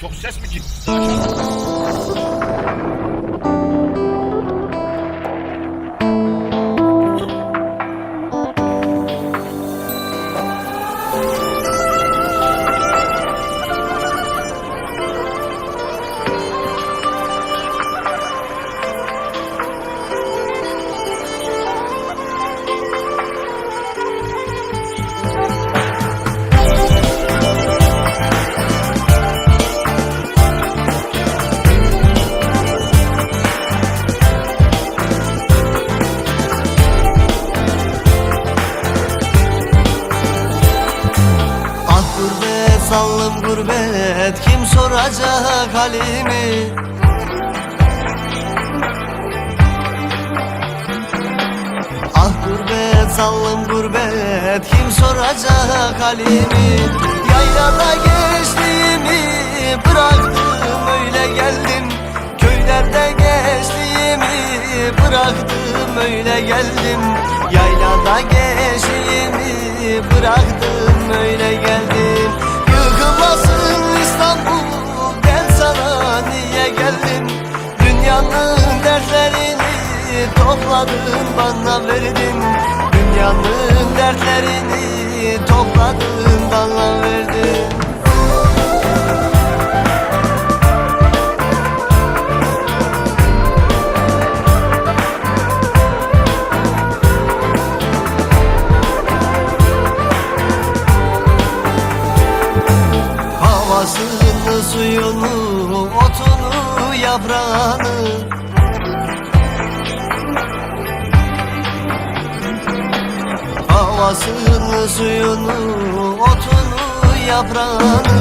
Çok ses mi çıktı? Aşağıda. Gurbet Kim soracak halimi? Ah gurbet zallım gurbet Kim soracak halimi? Yaylada gençliğimi Bıraktım öyle geldim. Köylerde gençliğimi Bıraktım öyle geldim. Yaylada gençliğimi Bıraktım Dünyanın dertlerini topladın bana verdin. Dünyanın dertlerini topladın bana verdin. Havasını, suyunu, otunu, yaprağını Havasını, suyunu, otunu, yaprağını